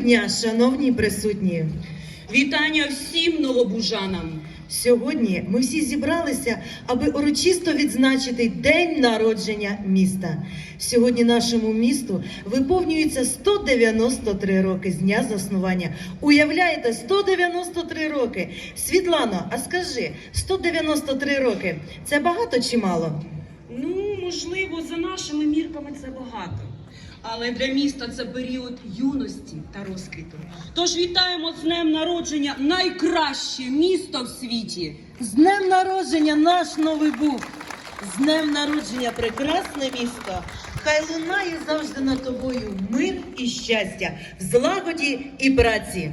дня, шановні присутні! Вітання всім новобужанам. Сьогодні ми всі зібралися, аби урочисто відзначити день народження міста. Сьогодні нашому місту виповнюється 193 роки з дня заснування. Уявляєте, 193 роки. Світлано, а скажи, 193 роки це багато чи мало? Ну, можливо, за нашими мірками це багато. Але для міста це період юності та розквіту. Тож вітаємо з днем народження найкраще місто в світі. З днем народження наш новий бух! З днем народження прекрасне місто! Хай лунає завжди над тобою мир і щастя, в злагоді і праці.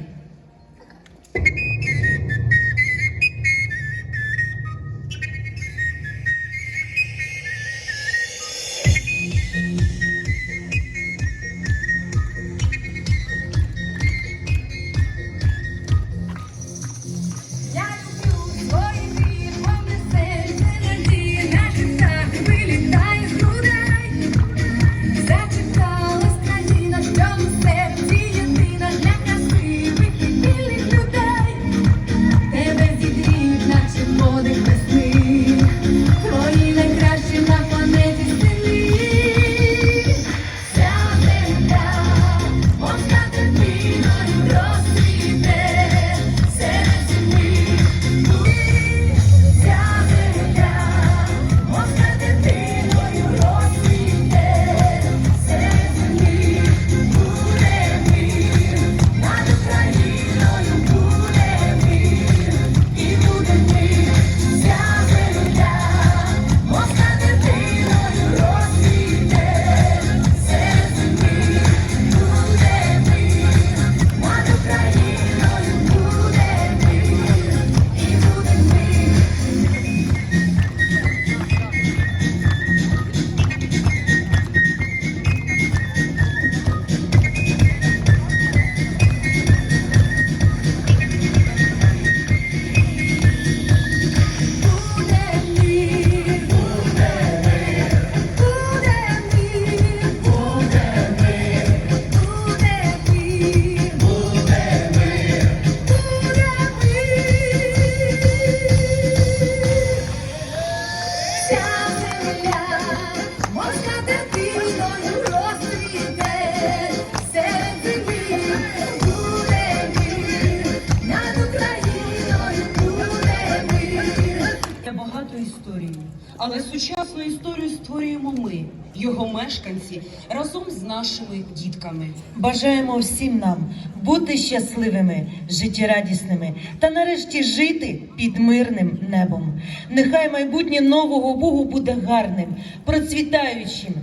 Але сучасну історію створюємо ми, його мешканці, разом з нашими дітками. Бажаємо всім нам бути щасливими, життєрадісними та нарешті жити під мирним небом. Нехай майбутнє нового Бугу буде гарним, процвітаючим,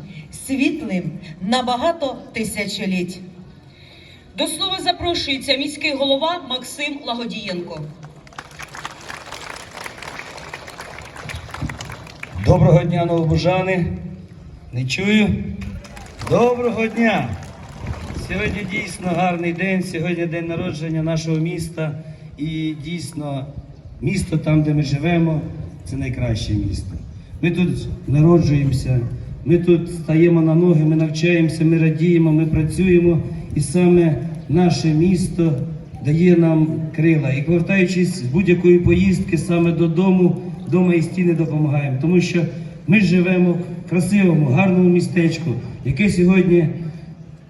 світлим на багато тисячоліть. До слова запрошується міський голова Максим Лагодієнко. Доброго дня, новобужани. Не чую. Доброго дня! Сьогодні дійсно гарний день. Сьогодні день народження нашого міста. І дійсно, місто там, де ми живемо, це найкраще місто. Ми тут народжуємося, ми тут стаємо на ноги, ми навчаємося, ми радіємо, ми працюємо. І саме наше місто дає нам крила. І повертаючись з будь-якої поїздки саме додому, вдома і стіни допомагаємо. Тому що ми живемо в красивому, гарному містечку, яке сьогодні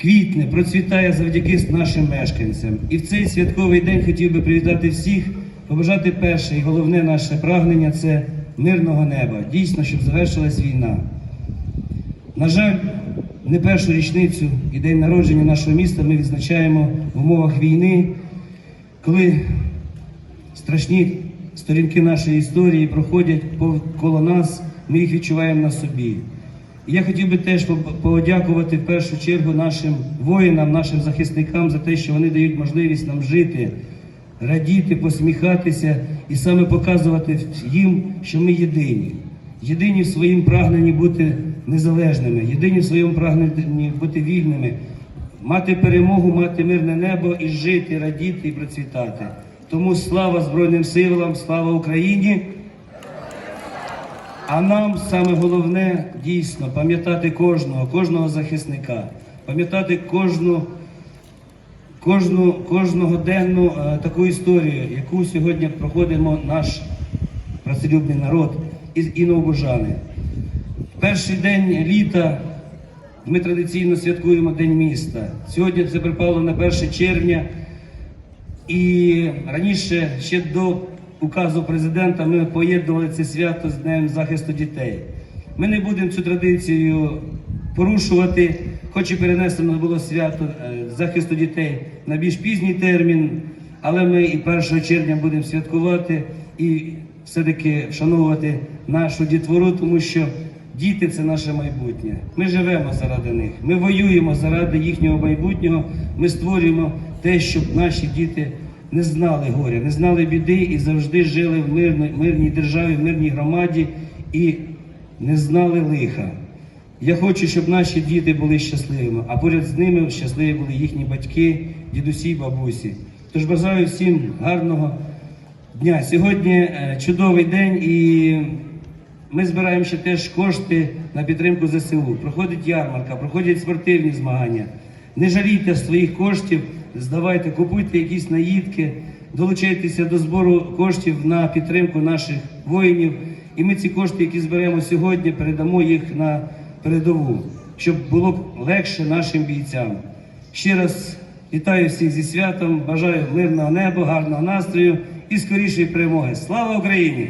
квітне, процвітає завдяки нашим мешканцям. І в цей святковий день хотів би привітати всіх, побажати перше і головне наше прагнення це мирного неба. Дійсно, щоб завершилась війна. На жаль, не першу річницю і день народження нашого міста ми відзначаємо в умовах війни, коли страшні сторінки нашої історії проходять коло нас, ми їх відчуваємо на собі. І я хотів би теж подякувати в першу чергу нашим воїнам, нашим захисникам за те, що вони дають можливість нам жити, радіти, посміхатися і саме показувати їм, що ми єдині. Єдині в своїм прагненні бути незалежними, єдині в своєму прагненні бути вільними, мати перемогу, мати мирне небо і жити, радіти і процвітати. Тому слава Збройним силам, слава Україні! А нам саме головне дійсно пам'ятати кожного, кожного захисника, пам'ятати кожну, кожну, кожного денну е, таку історію, яку сьогодні проходимо наш працелюбний народ і, і новобожани. В перший день літа ми традиційно святкуємо День міста. Сьогодні це припало на 1 червня. І раніше, ще до указу президента, ми поєднували це свято з Днем захисту дітей. Ми не будемо цю традицію порушувати, хоч і перенесено було свято е, захисту дітей на більш пізній термін, але ми і 1 червня будемо святкувати і все-таки вшановувати нашу дітвору, тому що діти це наше майбутнє. Ми живемо заради них, ми воюємо заради їхнього майбутнього. Ми створюємо те, щоб наші діти не знали горя, не знали біди і завжди жили в мирній, мирній державі, в мирній громаді і не знали лиха. Я хочу, щоб наші діти були щасливими, а поряд з ними щасливі були їхні батьки, дідусі, й бабусі. Тож бажаю всім гарного дня. Сьогодні е, чудовий день і ми збираємо ще теж кошти на підтримку ЗСУ. Проходить ярмарка, проходять спортивні змагання. Не жалійте своїх коштів, здавайте, купуйте якісь наїдки, долучайтеся до збору коштів на підтримку наших воїнів. І ми ці кошти, які зберемо сьогодні, передамо їх на передову, щоб було легше нашим бійцям. Ще раз вітаю всіх зі святом, бажаю мирного неба, гарного настрою і скорішої перемоги. Слава Україні!